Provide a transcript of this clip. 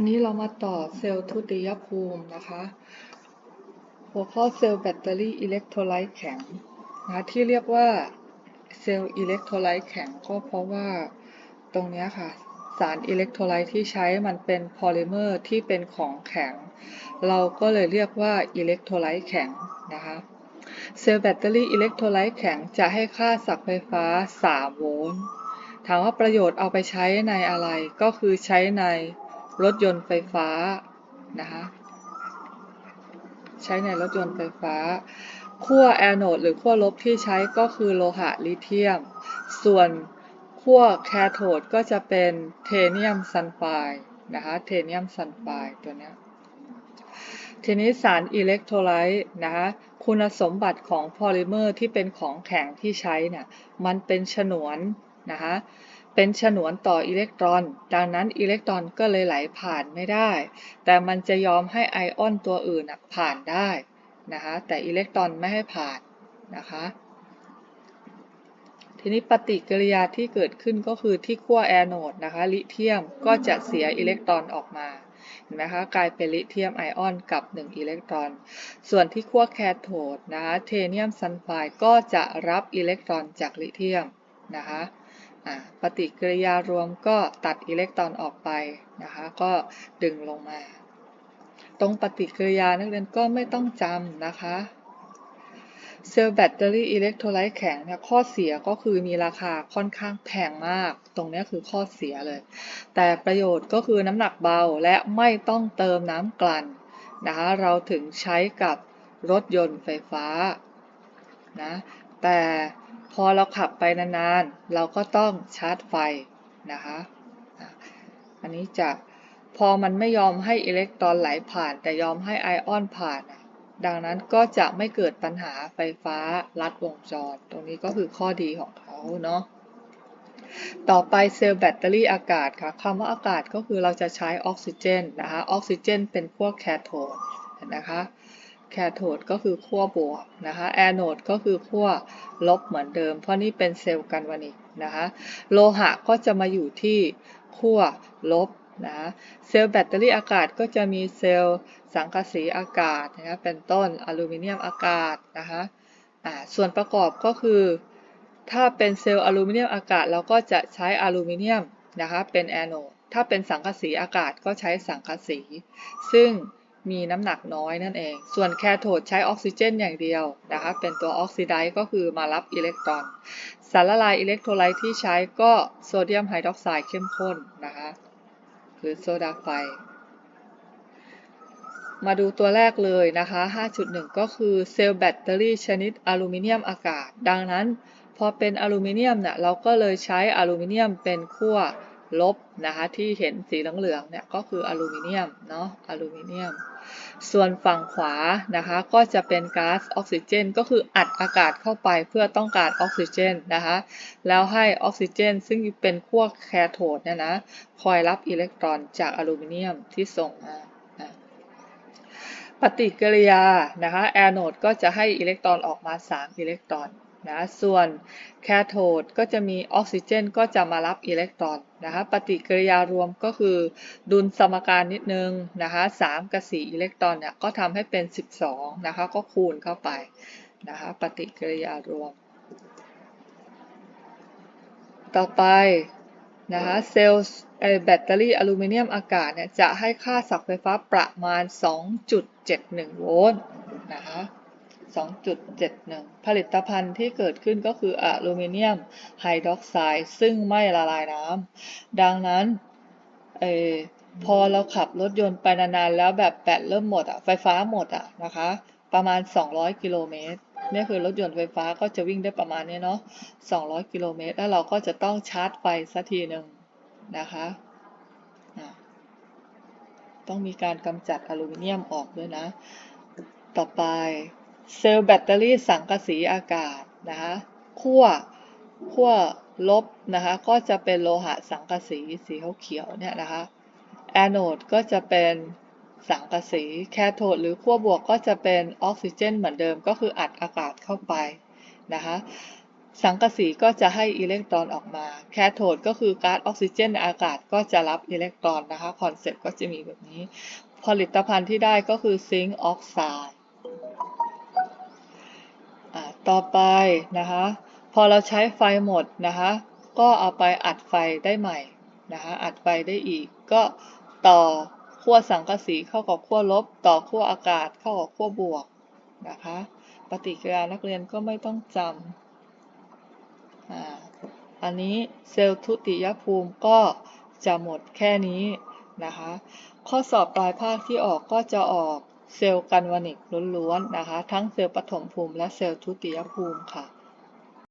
วันนี้เรามาต่อเซลล์ทุติยภูมินะคะ หัวข้อเซลล์แบตเตอรี่อิเล็กโทรไลต์แข็งนะที่เรียกว่าเซลล์อิเล็กโทรไลต์แข็งก็เพราะว่าตรงนี้ค่ะ สารอิเล็กโทรไลต์ที่ใช้มันเป็นโพลิเมอร์ที่เป็นของแข็ง เราก็เลยเรียกว่าอิเล็กโทรไลต์แข็งนะคะเซลล์แบตเตอรี่อิเล็กโทรไลต์แข็งจะให้ค่าศักย์ไฟฟ้า 3 โวลต์ถามว่าประโยชน์เอาไปใช้ในอะไรก็คือใช้ใน รถยนต์ไฟฟ้านะคะใช้ในรถยนต์ไฟฟ้าขั้วแอนโดหรือขั้วลบที่ใช้ก็คือโลหะลิเธียม ส่วนขั้วแคโทดก็จะเป็นเทเนียมซัลไฟด์นะคะเทเนียมซัลไฟด์ตัวนี้ทีนี้สารอิเล็กโทรไลต์นะคะคุณสมบัติของโพลิเมอร์ที่เป็นของแข็งที่ใช้เนี่ยมันเป็นฉนวนนะคะ เป็นฉนวนต่ออิเล็กตรอน ดังนั้นอิเล็กตรอนก็เลยไหลผ่านไม่ได้ แต่มันจะยอมให้ไอออนตัวอื่นผ่านได้นะคะแต่อิเล็กตรอนไม่ให้ผ่านนะคะทีนี้ปฏิกิริยาที่เกิดขึ้นก็คือที่ขั้วแอนโดนะคะลิเธียมก็จะเสียอิเล็กตรอนออกมาเห็นไหมคะกลายเป็นลิเธียมไอออนกับ 1 อิเล็กตรอน ส่วนที่ขั้วแคโทดนะคะเทเนียมซัลไฟด์ก็จะรับอิเล็กตรอนจากลิเธียมนะคะ ปฏิกิริยารวมก็ตัดอิเล็กตรอนออกไปนะคะก็ดึงลงมา ตรงปฏิกิริยานักเรียนก็ไม่ต้องจำนะคะเซลล์แบตเตอรี่อิเล็กโทรไลต์แข็งเนี่ยข้อเสียก็คือมีราคาค่อนข้างแพงมาก ตรงนี้คือข้อเสียเลย แต่ประโยชน์ก็คือน้ำหนักเบาและไม่ต้องเติมน้ำกลั่นนะคะเราถึงใช้กับรถยนต์ไฟฟ้านะ แต่พอเราขับไปนานๆ เราก็ต้องชาร์จไฟนะคะ อันนี้จะพอมันไม่ยอมให้อิเล็กตรอนไหลผ่าน แต่ยอมให้ไอออนผ่าน ดังนั้นก็จะไม่เกิดปัญหาไฟฟ้าลัดวงจร ตรงนี้ก็คือข้อดีของเขาเนาะ ต่อไปเซลล์แบตเตอรี่อากาศค่ะคำว่าอากาศก็คือเราจะใช้ออกซิเจนนะคะ ออกซิเจนเป็นพวกแคโทดนะคะ แคโทดก็คือขั้วบวกนะคะแอนโดก็คือขั้วลบเหมือนเดิม เพราะนี่เป็นเซลล์กันวานิกนะคะโลหะก็จะมาอยู่ที่ขั้วลบนะเซลล์แบตเตอรี่อากาศก็จะมีเซลล์สังกะสีอากาศนะคะเป็นต้นอลูมิเนียมอากาศนะคะะส่วนประกอบก็คือ ถ้าเป็นเซลล์อลูมิเนียมอากาศเราก็จะใช้อลูมิเนียมนะคะเป็นแอนโดถ้าเป็นสังกะสีอากาศก็ใช้สังกะสี ซึ่ง มีน้ำหนักน้อยนั่นเอง ส่วนแคโทดใช้ออกซิเจนอย่างเดียวนะคะเป็นตัวออกซิไดซ์ก็คือมารับอิเล็กตรอน สารละลายอิเล็กโทรไลต์ที่ใช้ก็โซเดียมไฮดรอกไซด์เข้มข้นนะคะหรือโซดาไฟมาดูตัวแรกเลยนะคะ 5.1 ก็คือเซลล์แบตเตอรี่ชนิดอลูมิเนียมอากาศ ดังนั้นพอเป็นอลูมิเนียมเนี่ยเราก็เลยใช้อลูมิเนียมเป็นขั้ว ลบนะคะที่เห็นสีเหลืองๆเนี่ยก็คืออลูมิเนียมเนาะอลูมิเนียม ส่วนฝั่งขวานะคะก็จะเป็นก๊าซออกซิเจน ก็คืออัดอากาศเข้าไปเพื่อต้องการออกซิเจนนะคะแล้วให้ออกซิเจน ซึ่งเป็นขั้วแคโทดเนี่ยนะคอยรับอิเล็กตรอนจากอลูมิเนียมที่ส่งมาปฏิกิริยานะคะแอนโดก็จะให้อิเล็กตรอนออกมา 3 อิเล็กตรอน นะส่วนแคโทดก็จะมีออกซิเจนก็จะมารับอิเล็กตรอนนะคะปฏิกิริยารวมก็คือดุลสมการนิดนึงนะคะ3กับ4อิเล็กตรอนเนี่ยก็ทำให้เป็น 12นะคะก็คูณเข้าไปนะคะปฏิกิริยารวม ต่อไปนะคะเซลล์แบตเตอรี่อลูมิเนียมอากาศเนี่ยจะให้ค่าศักย์ไฟฟ้าประมาณ 2.71 โวลต์นะคะ 2.71 ผลิตภัณฑ์ที่เกิดขึ้นก็คืออะลูมิเนียมไฮดรอกไซด์ซึ่งไม่ละลายน้ำดังนั้นออพอเราขับรถยนต์ไปนานๆแล้วแบบแบตเริ่มหมดอะไฟฟ้าหมดอะนะคะ ประมาณ 200 กิโลเมตรนี่คือรถยนต์ไฟฟ้าก็จะวิ่งได้ประมาณนี้เนาะ 200 กิโลเมตร แล้วเราก็จะต้องชาร์จไฟสักทีหนึ่งนะคะ ต้องมีการกำจัดอลูมิเนียมออกด้วยนะ ต่อไป เซลล์แบตเตอรี่สังกะสีอากาศนะคะขั้วขั้วลบนะคะก็จะเป็นโลหะสังกะสีสีเขียวเนี่ยนะคะแอนโดก็จะเป็นสังกะสีแคโทดหรือขั้วบวกก็จะเป็นออกซิเจนเหมือนเดิมก็คืออัดอากาศเข้าไปนะคะสังกะสีก็จะให้อิเล็กตรอนออกมา แคโทดก็คือก๊าซออกซิเจนอากาศก็จะรับอิเล็กตรอนนะคะคอนเซ็ปต์ก็จะมีแบบนี้ ผลิตภัณฑ์ที่ได้ก็คือซิงค์ออกไซด์ ต่อไปนะคะ พอเราใช้ไฟหมดนะคะ ก็เอาไปอัดไฟได้ใหม่นะคะอัดไฟได้อีก ก็ต่อขั้วสังกะสีเข้ากับขั้วลบ ต่อขั้วอากาศเข้ากับขั้วบวกนะคะ ปฏิกิริยานักเรียนก็ไม่ต้องจำอ่าอันนี้เซลล์ทุติยภูมิก็จะหมดแค่นี้นะคะ ข้อสอบปลายภาคที่ออกก็จะออก เซลล์กันวานิกล้วนๆนะคะ ทั้งเซลล์ปฐมภูมิและเซลล์ทุติยภูมิค่ะ